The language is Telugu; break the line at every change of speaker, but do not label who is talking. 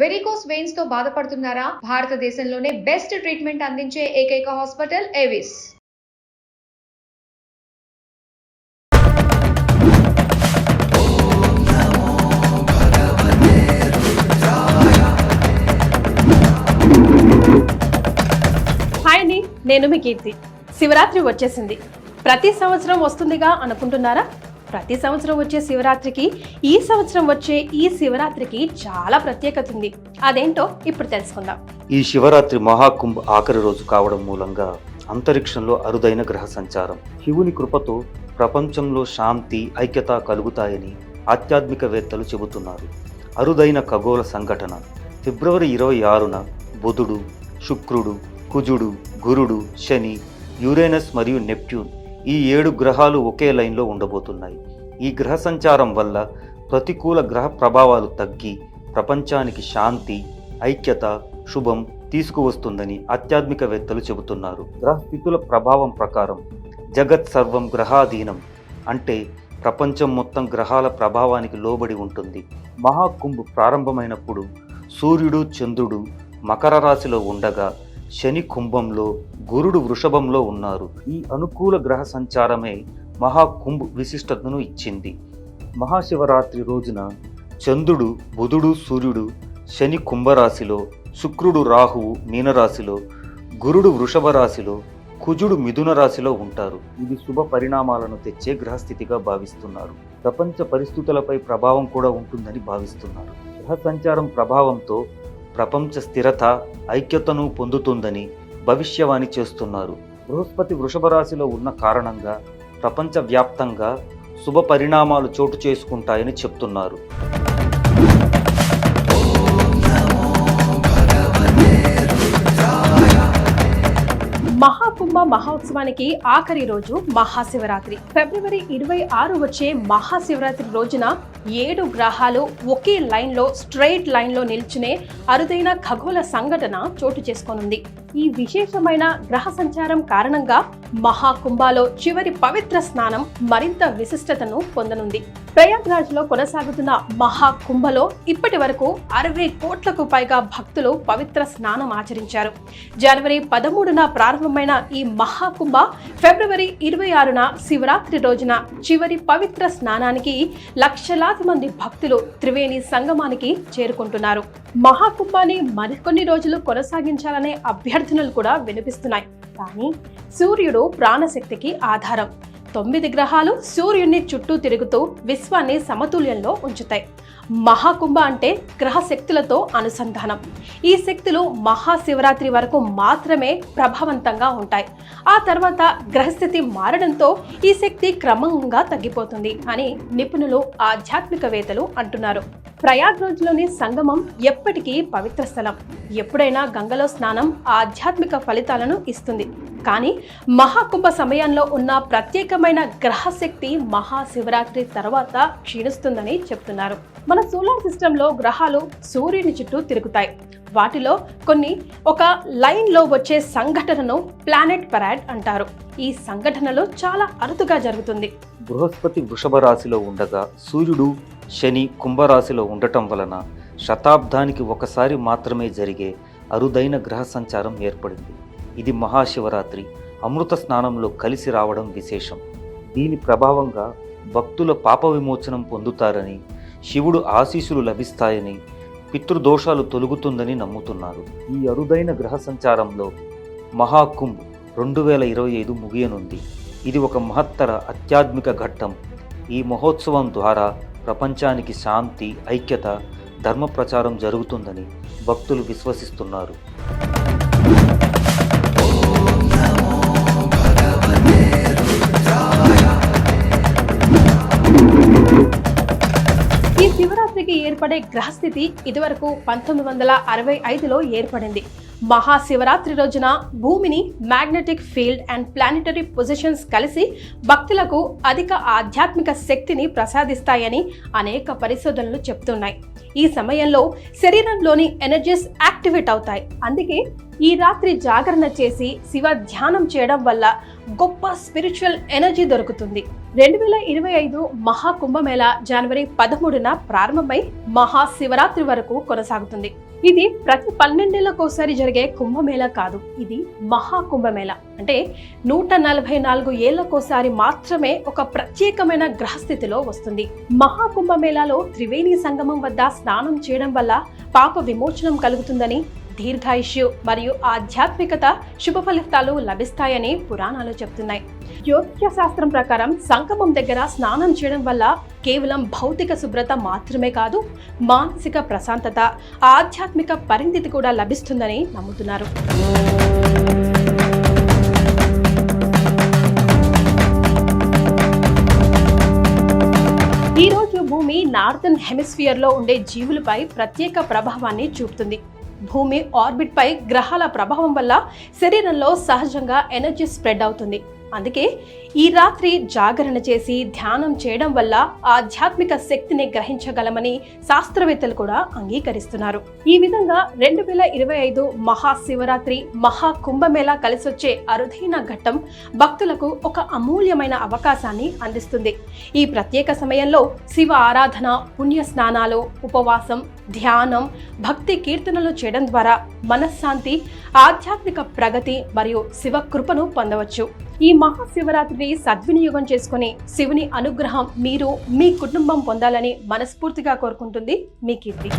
వెరికోస్ వెయిన్స్తో బాధపడుతున్నారా? భారతదేశంలోనే బెస్ట్ ట్రీట్మెంట్ అందించే ఏకైక హాస్పిటల్ ఏవిస్
హాయ్ అండి నేను మీ కీర్తి. శివరాత్రి వచ్చేసింది. ప్రతి సంవత్సరం వస్తుందిగా అనుకుంటున్నారా? ప్రతి సంవత్సరం వచ్చే శివరాత్రికి ఈ సంవత్సరం వచ్చే ఈ శివరాత్రికి చాలా ప్రత్యేకత ఉంది. అదేంటో ఇప్పుడు తెలుసుకుందాం.
ఈ శివరాత్రి మహాకుంభ్ ఆఖరి రోజు కావడం మూలంగా అంతరిక్షంలో అరుదైన గ్రహ సంచారం. శివుని కృపతో ప్రపంచంలో శాంతి ఐక్యత కలుగుతాయని ఆధ్యాత్మికవేత్తలు చెబుతున్నారు. అరుదైన ఖగోళ సంఘటన. ఫిబ్రవరి ఇరవై ఆరున బుధుడు శుక్రుడు కుజుడు గురుడు శని యురేనస్ మరియు నెప్ట్యూన్ ఈ ఏడు గ్రహాలు ఒకే లైన్లో ఉండబోతున్నాయి. ఈ గ్రహ సంచారం వల్ల ప్రతికూల గ్రహ ప్రభావాలు తగ్గి ప్రపంచానికి శాంతి ఐక్యత శుభం తీసుకువస్తుందని ఆధ్యాత్మికవేత్తలు చెబుతున్నారు. గ్రహస్థితుల ప్రభావం ప్రకారం జగత్ సర్వం గ్రహాధీనం అంటే ప్రపంచం మొత్తం గ్రహాల ప్రభావానికి లోబడి ఉంటుంది. మహాకుంభ్ ప్రారంభమైనప్పుడు సూర్యుడు చంద్రుడు మకర రాశిలో ఉండగా శని కుంభంలో గురుడు వృషభంలో ఉన్నారు. ఈ అనుకూల గ్రహ సంచారమే మహాకుంభ్ విశిష్టతను ఇచ్చింది. మహాశివరాత్రి రోజున చంద్రుడు బుధుడు సూర్యుడు శని కుంభరాశిలో శుక్రుడు రాహువు మీనరాశిలో గురుడు వృషభ రాశిలో కుజుడు మిథున రాశిలో ఉంటారు. ఇది శుభ పరిణామాలను తెచ్చే గ్రహస్థితిగా భావిస్తున్నారు. ప్రపంచ పరిస్థితులపై ప్రభావం కూడా ఉంటుందని భావిస్తున్నారు. గ్రహ సంచారం ప్రభావంతో ప్రపంచ స్థిరత ఐక్యతను పొందుతుందని భవిష్యవాణి చేస్తున్నారు. బృహస్పతి వృషభ రాశిలో ఉన్న కారణంగా ప్రపంచవ్యాప్తంగా శుభ పరిణామాలు చోటు చేసుకుంటాయని చెప్తున్నారు.
మహాకుంభ మహోత్సవానికి ఆఖరి రోజు మహాశివరాత్రి. ఫిబ్రవరి ఇరవై ఆరు వచ్చే మహాశివరాత్రి రోజున ఏడు గ్రహాలు ఒకే లైన్లో స్ట్రైట్ లైన్లో నిల్చునే అరుదైన ఖగోళ సంఘటన చోటు చేసుకోనుంది. ఈ విశేషమైన గ్రహ సంచారం కారణంగా మహాకుంభాలో చివరి పవిత్ర స్నానం మరింత విశిష్టతను పొందనుంది. ప్రయాగ్రాజ్లో కొనసాగుతున్న మహాకుంభలో ఇప్పటి వరకు అరవై కోట్లకు పైగా భక్తులు పవిత్ర స్నానం ఆచరించారు. జనవరి పదమూడున ప్రారంభమైన ఈ మహాకుంభ ఫిబ్రవరి ఇరవై ఆరున శివరాత్రి రోజున చివరి పవిత్ర స్నానానికి లక్షలాది మంది భక్తులు త్రివేణి సంగమానికి చేరుకుంటున్నారు. మహాకుంభాన్ని మరికొన్ని రోజులు కొనసాగించాలనే అభ్యర్థనలు కూడా వినిపిస్తున్నాయి. కానీ సూర్యుడు ప్రాణశక్తికి ఆధారం. తొమ్మిది గ్రహాలు సూర్యుని చుట్టూ తిరుగుతూ విశ్వాన్ని సమతుల్యంలో ఉంచుతాయి. మహాకుంభ అంటే గ్రహ శక్తులతో అనుసంధానం. ఈ శక్తులు మహాశివరాత్రి వరకు మాత్రమే ప్రభావవంతంగా ఉంటాయి. ఆ తర్వాత గ్రహస్థితి మారడంతో ఈ శక్తి క్రమంగా తగ్గిపోతుంది అని నిపుణులు ఆధ్యాత్మికవేత్తలు అంటున్నారు. ప్రయాగ్రాజ్లోని సంగమం ఎప్పటికీ పవిత్ర స్థలం. ఎప్పుడైనా గంగలో స్నానం ఆధ్యాత్మిక ఫలితాలను ఇస్తుంది. కానీ మహాకుంభ సమయంలో ఉన్న ప్రత్యేకమైన గ్రహశక్తి మహాశివరాత్రి తర్వాత క్షీణిస్తుందని చెప్తున్నారు. మన సోలార్ సిస్టంలో గ్రహాలు సూర్యుని చుట్టూ తిరుగుతాయి. వాటిలో కొన్ని ఒక లైన్లో వచ్చే సంఘటనను ప్లానెట్ పరాడ్ అంటారు. ఈ సంఘటనలో చాలా అరుదుగా జరుగుతుంది.
బృహస్పతి వృషభ రాశిలో ఉండగా సూర్యుడు శని కుంభరాశిలో ఉండటం వలన శతాబ్దానికి ఒకసారి మాత్రమే జరిగే అరుదైన గ్రహ సంచారం ఏర్పడింది. ఇది మహాశివరాత్రి అమృత స్నానంలో కలిసి రావడం విశేషం. దీని ప్రభావంగా భక్తుల పాప విమోచనం పొందుతారని శివుడు ఆశీస్సులు లభిస్తాయని పితృదోషాలు తొలుగుతుందని నమ్ముతున్నారు. ఈ అరుదైన గ్రహ సంచారంలో మహాకుంభ్ రెండు వేల ఇరవై ఐదు ముగియనుంది. ఇది ఒక మహత్తర ఆధ్యాత్మిక ఘట్టం. ఈ మహోత్సవం ద్వారా ప్రపంచానికి శాంతి ఐక్యత ధర్మ ప్రచారం జరుగుతుందని భక్తులు విశ్వసిస్తున్నారు.
ఈ శివరాత్రికి ఏర్పడే గ్రహస్థితి ఇదివరకు పంతొమ్మిది వందల అరవై ఐదులో ఏర్పడింది. మహాశివరాత్రి రోజున భూమిని magnetic field and planetary positions కలిసి భక్తులకు అధిక ఆధ్యాత్మిక శక్తిని ప్రసాదిస్తాయని అనేక పరిశోధనలు చెప్తున్నాయి. ఈ సమయంలో శరీరంలోని ఎనర్జీస్ యాక్టివేట్ అవుతాయి. అందుకే ఈ రాత్రి జాగరణ చేసి శివ ధ్యానం చేయడం వల్ల గొప్ప స్పిరిచువల్ ఎనర్జీ దొరుకుతుంది. రెండు వేల ఇరవై ఐదు మహాకుంభమేళ జనవరి పదమూడున ప్రారంభమై మహాశివరాత్రి వరకు కొనసాగుతుంది. ఇది ప్రతి పన్నెండేళ్ళకోసారి జరిగే కుంభమేళ కాదు. ఇది మహాకుంభమేళ. అంటే నూట నలభై నాలుగు ఏళ్ళకోసారి మాత్రమే ఒక ప్రత్యేకమైన గ్రహస్థితిలో వస్తుంది. మహాకుంభమేళాలో త్రివేణి సంగమం వద్ద స్నానం చేయడం వల్ల పాప విమోచనం కలుగుతుందని దీర్ఘాయుష్యు మరియు ఆధ్యాత్మికత శుభ ఫలితాలు లభిస్తాయని పురాణాలు చెప్తున్నాయి. జ్యోతిష శాస్త్రం ప్రకారం సంగమం దగ్గర స్నానం చేయడం వల్ల కేవలం భౌతిక శుభ్రత మాత్రమే కాదు మానసిక ప్రశాంతత ఆధ్యాత్మిక పరిణితి కూడా లభిస్తుందని నమ్ముతున్నారు. ఈరోజు భూమి నార్థన్ హెమిస్ఫియర్లో ఉండే జీవులపై ప్రత్యేక ప్రభావాన్ని చూపుతుంది. భూమి ఆర్బిట్పై గ్రహాల ప్రభావం వల్ల శరీరంలో సహజంగా ఎనర్జీ స్ప్రెడ్ అవుతుంది. అందుకే ఈ రాత్రి జాగరణ చేసి ధ్యానం చేయడం వల్ల ఆధ్యాత్మిక శక్తిని గ్రహించగలమని శాస్త్రవేత్తలు కూడా అంగీకరిస్తున్నారు. ఈ విధంగా రెండు వేల ఇరవై ఐదు మహాశివరాత్రి మహా కుంభమేళా కలిసొచ్చే అరుదైన ఘట్టం భక్తులకు ఒక అమూల్యమైన అవకాశాన్ని అందిస్తుంది. ఈ ప్రత్యేక సమయంలో శివ ఆరాధన పుణ్య స్నానాలు ఉపవాసం ధ్యానం భక్తి కీర్తనలు చేయడం ద్వారా మనశ్శాంతి ఆధ్యాత్మిక ప్రగతి మరియు శివ కృపను పొందవచ్చు. ఈ మహాశివరాత్రిని సద్వినియోగం చేసుకుని శివుని అనుగ్రహం మీరు మీ కుటుంబం పొందాలని మనస్ఫూర్తిగా కోరుకుంటుంది మీ కీర్తి